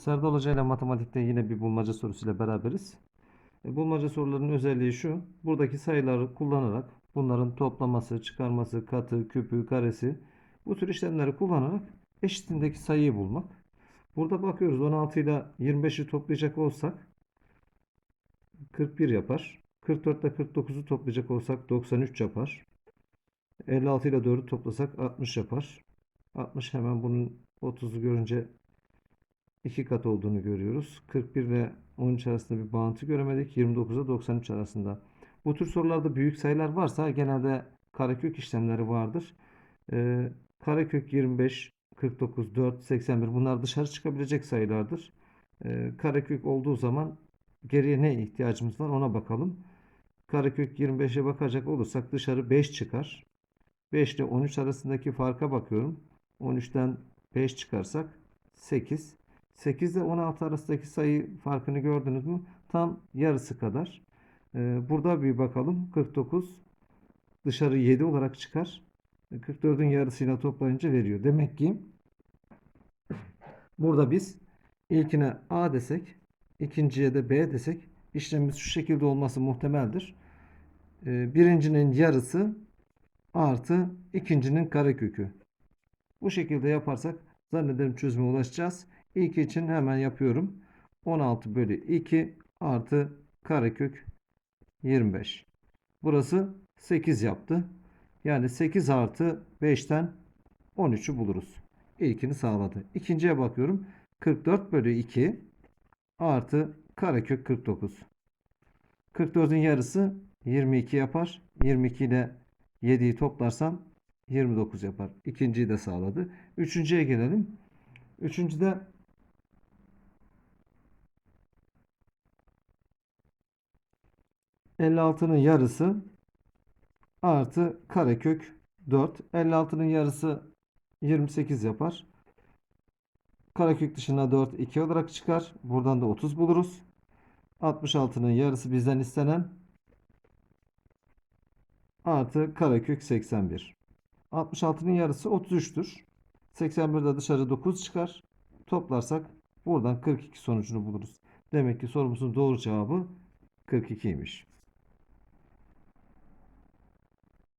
Serdal Hoca ile matematikte yine bir bulmaca sorusuyla beraberiz. E, bulmaca sorularının özelliği şu. Buradaki sayıları kullanarak bunların toplaması, çıkarması, katı, küpü, karesi bu tür işlemleri kullanarak eşitindeki sayıyı bulmak. Burada bakıyoruz 16 ile 25'i toplayacak olsak 41 yapar. 44 ile 49'u toplayacak olsak 93 yapar. 56 ile 4'ü toplasak 60 yapar. 60 hemen bunun 30'u görünce iki kat olduğunu görüyoruz. 41 ile 13 arasında bir bağıntı göremedik. 29 ile 93 arasında. Bu tür sorularda büyük sayılar varsa genelde karekök işlemleri vardır. Ee, karekök 25, 49, 4, 81 bunlar dışarı çıkabilecek sayılardır. Ee, karekök olduğu zaman geriye ne ihtiyacımız var ona bakalım. Karekök 25'e bakacak olursak dışarı 5 çıkar. 5 ile 13 arasındaki farka bakıyorum. 13'ten 5 çıkarsak 8. 8 ile 16 arasındaki sayı farkını gördünüz mü? Tam yarısı kadar. Ee, burada bir bakalım. 49 dışarı 7 olarak çıkar. 44'ün yarısıyla toplayınca veriyor. Demek ki burada biz ilkine A desek, ikinciye de B desek işlemimiz şu şekilde olması muhtemeldir. Ee, birincinin yarısı artı ikincinin karekökü. Bu şekilde yaparsak zannederim çözüme ulaşacağız. İlk için hemen yapıyorum. 16 bölü 2 artı karekök 25. Burası 8 yaptı. Yani 8 artı 5'ten 13'ü buluruz. İlkini sağladı. İkinciye bakıyorum. 44 bölü 2 artı karekök 49. 44'ün yarısı 22 yapar. 22 ile 7'yi toplarsam 29 yapar. İkinciyi de sağladı. Üçüncüye gelelim. Üçüncüde ...56'nın yarısı... ...artı karekök 4. 56'nın yarısı... ...28 yapar. Karekök dışına 4 2 olarak çıkar. Buradan da 30 buluruz. 66'nın yarısı bizden istenen... ...artı karekök 81. 66'nın yarısı 33'tür. 81'de dışarı 9 çıkar. Toplarsak buradan 42 sonucunu buluruz. Demek ki sorumuzun doğru cevabı 42'ymiş.